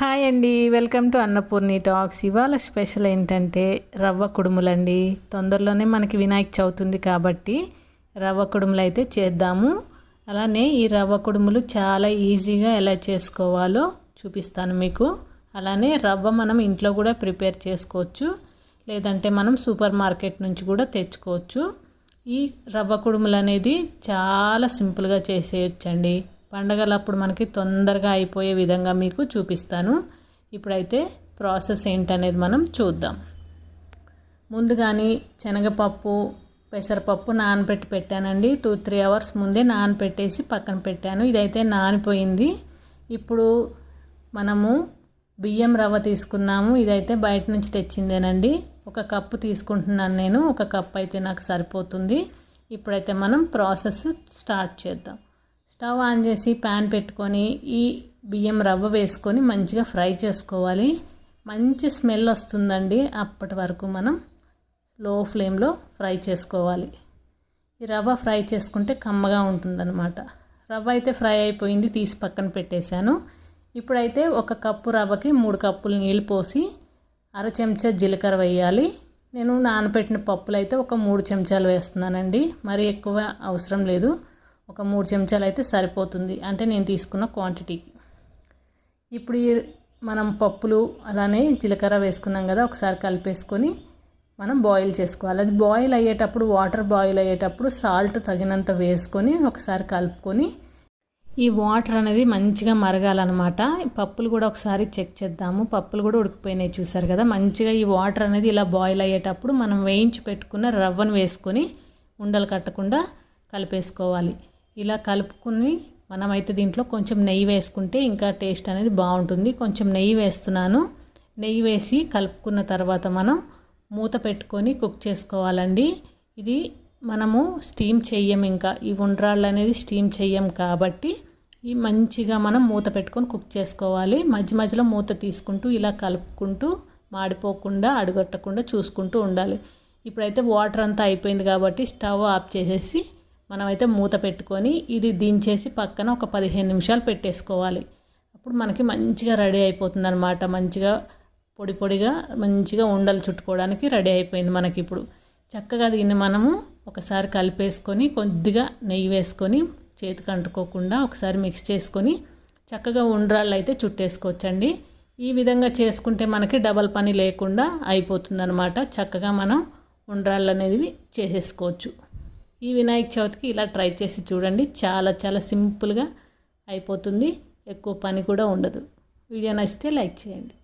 Hi అండి. Welcome to Annapurni talks. ఇవాళ special ఏంటంటే రవ్వ కుడుములండి. తొందరలోనే మనకి వినాయక చవితుంది కాబట్టి రవ్వ కుడుములు అయితే చేద్దాము. అలానే ఈ రవ్వ కుడుములు చాలా ఈజీగా ఎలా చేసుకోవాలో చూపిస్తాను మీకు. అలానే రవ్వ మనం ఇంట్లో కూడా ప్రిపేర్ చేసుకోవచ్చు. లేదంటే మనం సూపర్ మార్కెట్ నుంచి కూడా తెచ్చుకోవచ్చు. ఈ రవ్వ కుడుములు అనేది చాలా సింపుల్గా చేసేయచ్చండి. పండగలప్పుడు మనకి తొందరగా అయిపోయే విధంగా మీకు చూపిస్తాను. ఇప్పుడైతే ప్రాసెస్ ఏంటనేది మనం చూద్దాం. ముందుగానే శనగపప్పు పెసరపప్పు నానబెట్టి పెట్టానండి. టూ త్రీ అవర్స్ ముందే నానబెట్టేసి పక్కన పెట్టాను. ఇదైతే నానిపోయింది. ఇప్పుడు మనము బియ్యం రవ్వ తీసుకున్నాము. ఇదైతే బయట నుంచి తెచ్చిందేనండి. ఒక కప్పు తీసుకుంటున్నాను నేను. ఒక కప్ అయితే నాకు సరిపోతుంది. ఇప్పుడైతే మనం ప్రాసెస్ స్టార్ట్ చేద్దాం. స్టవ్ ఆన్ చేసి ప్యాన్ పెట్టుకొని ఈ బియ్యం రవ్వ వేసుకొని మంచిగా ఫ్రై చేసుకోవాలి. మంచి స్మెల్ వస్తుందండి. అప్పటి వరకు మనం లో ఫ్లేమ్లో ఫ్రై చేసుకోవాలి. ఈ రవ్వ ఫ్రై చేసుకుంటే కమ్మగా ఉంటుందన్నమాట. రవ్వ అయితే ఫ్రై అయిపోయింది. తీసి పక్కన పెట్టేశాను. ఇప్పుడైతే ఒక కప్పు రవ్వకి మూడు కప్పులు నీళ్ళు పోసి అర చెంచా జీలకర్ర వేయాలి. నేను నానబెట్టిన పప్పులు అయితే ఒక మూడు చెంచాలు వేస్తున్నానండి. మరి ఎక్కువ అవసరం లేదు. ఒక మూడు చెంచాలు అయితే సరిపోతుంది. అంటే నేను తీసుకున్న క్వాంటిటీకి ఇప్పుడు మనం పప్పులు అలానే జీలకర్ర వేసుకున్నాం కదా ఒకసారి కలిపేసుకొని మనం బాయిల్ చేసుకోవాలి. అది బాయిల్ అయ్యేటప్పుడు వాటర్ బాయిల్ అయ్యేటప్పుడు సాల్ట్ తగినంత వేసుకొని ఒకసారి కలుపుకొని ఈ వాటర్ అనేది మంచిగా మరగాలన్నమాట. పప్పులు కూడా ఒకసారి చెక్ చేద్దాము. పప్పులు కూడా ఉడికిపోయినాయి చూసారు కదా. మంచిగా ఈ వాటర్ అనేది ఇలా బాయిల్ అయ్యేటప్పుడు మనం వేయించి పెట్టుకున్న రవ్వను వేసుకొని ఉండలు కట్టకుండా కలిపేసుకోవాలి. ఇలా కలుపుకుని మనమైతే దీంట్లో కొంచెం నెయ్యి వేసుకుంటే ఇంకా టేస్ట్ అనేది బాగుంటుంది. కొంచెం నెయ్యి వేస్తున్నాను. నెయ్యి వేసి కలుపుకున్న తర్వాత మనం మూత పెట్టుకొని కుక్ చేసుకోవాలండి. ఇది మనము స్టీమ్ చెయ్యం ఇంకా. ఈ ఉండ్రాళ్ళు అనేది స్టీమ్ చెయ్యం కాబట్టి ఈ మంచిగా మనం మూత పెట్టుకొని కుక్ చేసుకోవాలి. మధ్య మధ్యలో మూత తీసుకుంటూ ఇలా కలుపుకుంటూ మాడిపోకుండా అడుగట్టకుండా చూసుకుంటూ ఉండాలి. ఇప్పుడైతే వాటర్ అంతా అయిపోయింది కాబట్టి స్టవ్ ఆఫ్ చేసేసి మనమైతే మూత పెట్టుకొని ఇది దించేసి పక్కన ఒక పదిహేను నిమిషాలు పెట్టేసుకోవాలి. అప్పుడు మనకి మంచిగా రెడీ అయిపోతుంది అనమాట మంచిగా పొడి పొడిగా మంచిగా ఉండలు చుట్టుకోవడానికి రెడీ అయిపోయింది మనకి ఇప్పుడు చక్కగా దీన్ని మనము ఒకసారి కలిపేసుకొని కొద్దిగా నెయ్యి వేసుకొని చేతికి అంటుకోకుండా ఒకసారి మిక్స్ చేసుకొని చక్కగా ఉండ్రాళ్ళు అయితే చుట్టేసుకోవచ్చండి. ఈ విధంగా చేసుకుంటే మనకి డబల్ పని లేకుండా అయిపోతుంది చక్కగా మనం ఉండ్రాళ్ళు అనేది చేసేసుకోవచ్చు. ఈ వినాయక చవితికి ఇలా ట్రై చేసి చూడండి. చాలా చాలా సింపుల్గా అయిపోతుంది. ఎక్కువ పని కూడా ఉండదు. వీడియో నచ్చితే లైక్ చేయండి.